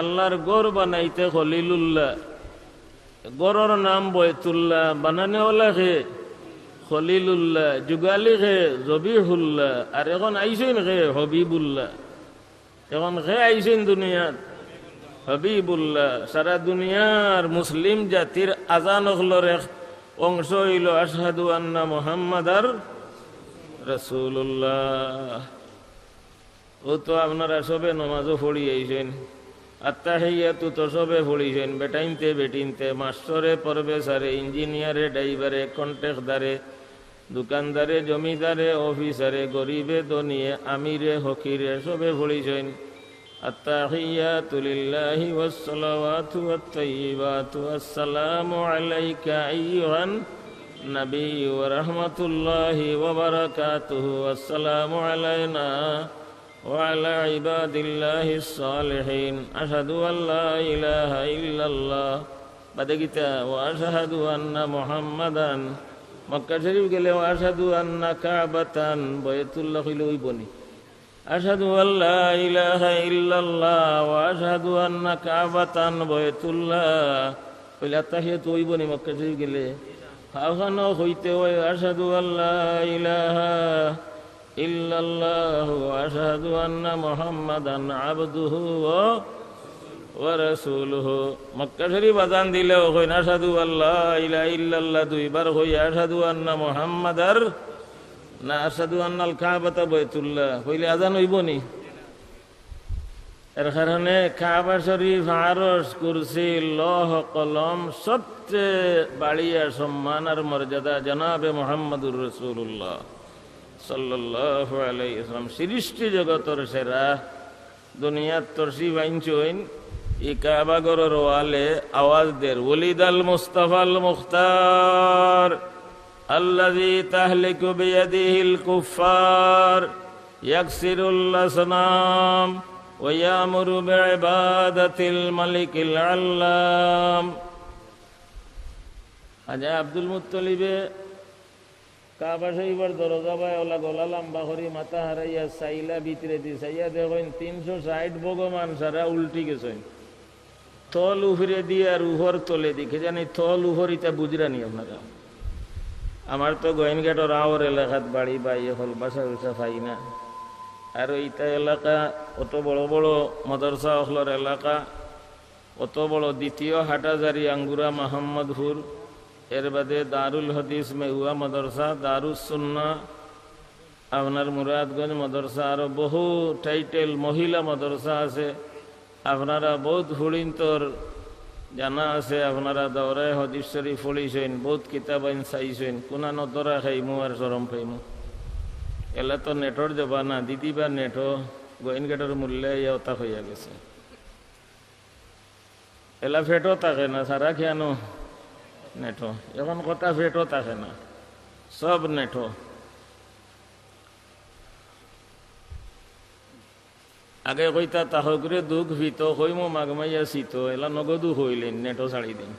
আল্লাহর গড় বানাইতে খলিলুল্লাহ। গড়র নাম বয়তুল্লাহ বানানে ওলা খে খলিলুল্লাহ, যুগালি খে জবিহুল্লাহ, আর এখন আইসেন খে হবিবুল্লাহ। এখন খে আইসেন দুনিয়াত হবিবুল্লাহ। সারা দুনিয়ার মুসলিম জাতির আজান হলর এক অংশ হইল, আশহাদু আন্না মোহাম্মদ আর রসুল্লাহ ও তো আপনারা সবে নমাজও পড়ি আইছেন আত্মাহিয়াতু তো সবে পড়িছেন বেটাইনতে বেটিনতে মাস্টরে প্রফেসরে ইঞ্জিনিয়ারে ড্রাইভারে কন্ট্রাক্টদারে দোকানদারে জমিদারে অফিসারে গরিবে দনিয়ে আমিরে হকিরে সবে পড়িছেন التحيات لله والصلوات والطيبات والسلام عليك أيها النبي ورحمة الله وبركاته والسلام علينا وعلى عباد الله الصالحين أشهد أن لا إله إلا الله بدأت وأشهد أن محمدا মক্কা শরীফ গেলে আসাদু আন্না কাবাতান বয়তুল্লাহ হইল ওই বনি আসাদু আল্লাহ ইলাহা ইল্লাল্লাহ ওয়া আশহাদু আন্না কাবাতান বয়তুল্লাহ কইলে আত্তাহিয়াতু ওই বনি মক্কা শরীফ গেলে আখানো হইতে ওই আসাদু আল্লাহ ইলাহা ইল্লাল্লাহ ওয়া আশহাদু আন্না মুহাম্মাদান আবদুহু ওয়া ওয়ারাসুলুহু মক্কা শরীফ আজান দিলেও কই না আশহাদু আল্লাহ ইলাহা ইল্লাল্লাহ দুইবার কই আশহাদু আন্না মুহাম্মাদার, না আশহাদু আন্নাল কাবাতা বাইতুল্লাহ। কইলে আজান হইব নি এর কারণে কাবা শরীফ আরস কুরসি, লহ, কলম সবচেয়ে বাড়িয়া সম্মান আর মর্যাদা জনাবে মোহাম্মদুর রসুল্লাহ সাল্লাল্লাহু আলাইহি ইসলাম সৃষ্টি জগতর সেরা দুনিয়ার তরসি বাইনচইন ই কাবাগরের ওয়ালে আওয়াজ দের ওলিদাল মুস্তাফাল মুখতার الذي تهلك بيده الكفار يكسر الأصنام ويأمر بعبادة الملك العلام আজ আব্দুল মুত্তলিবে কাবা শরীফের দরজা বাই ওলা গলা লম্বা করি, মাথা হারাইয়া সাইলা ভিতরে দি সাইয়া দেখেন তিনশো ষাট ভগবান সারা উল্টি গেছেন। থল উফরে দিয়ে আর উহর তলে দিকে জানি থল উহর ইটা বুঝরানি আপনারা। আমার তো গোয়েনঘাটর আওর এলাকাত বাড়ি বা ইয়ে হল বাসা উসা পাই না। আর ইটা এলাকা অত বড় বড় মদরসা হলর এলাকা, অত বড় দ্বিতীয় হাটাজারি আঙ্গুরা মাহমদপুর এর বাদে দারুল হদিস মেহুয়া মদরসা, দারুস সুন্না আপনার মুরাদগঞ্জ মদরসা আরও বহু টাইটেল মহিলা মদরসা আছে। আপনারা বহুত হুড়িন্তর জানা আছে, আপনারা দৌড়ায় হদিস শরীফ পড়িছেন, বহুত কিতাব আইন চাইছেন। কোনা নতরা খাইমু আর চরম খাইমু এলা তো নেটর জবানা, দিদি বা নেটো গোয়েন গেটর মূল্য ইয়তা হইয়া গেছে। এলা ফেটো থাকে না সারা খেয়ানো। নেটো এখন কথা ফেটো থাকে না। সব নেটো আগে কইতা তাহকরে দুঃখ ভিত কইমো মাগমাইয়া শীত এলা নগদু হইলেন নেটো ছাড়ি দিন।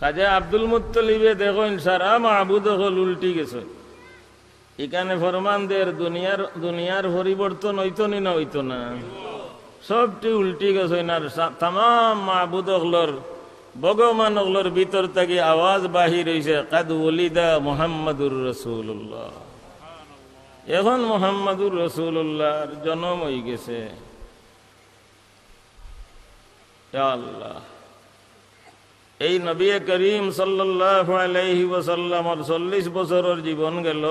খাজা আব্দুল মুত্তলিবে দেখেন সারা মাহবুদ হল উল্টি গেছে। এখানে ফরমানদের দুনিয়ার দুনিয়ার পরিবর্তন হইতো নি না হইতো না? সবটি উল্টি গেছে আর তাম মাহবুদ হলর ভগবান হলর ভিতর থেকে আওয়াজ বাহির হইছে, কাদ মোহাম্মদুর রসুল্লাহ এখন মোহাম্মদুর রসুল্লাহর জন্ম হয়ে গেছে। আল্লাহ। এই নবী করিম সাল্লাহি ওসাল্লামর চল্লিশ বছরের জীবন গেল।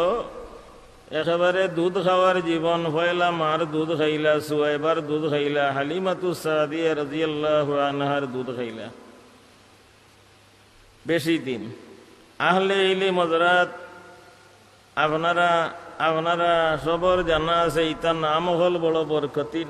একেবারে দুধ খাওয়ার জীবন হইলা মার দুধ খাইলা সুয়াইবার, দুধ খাইলা হালিমাতু সাদিয়া রাজিয়াল্লাহ আনহার দুধ খাইলা। বেশি দিন। আহলে ইলি মজরাত আপনারা আপনারা সবর জানা আছে, ইতার নাম হল বড় বরকতি না।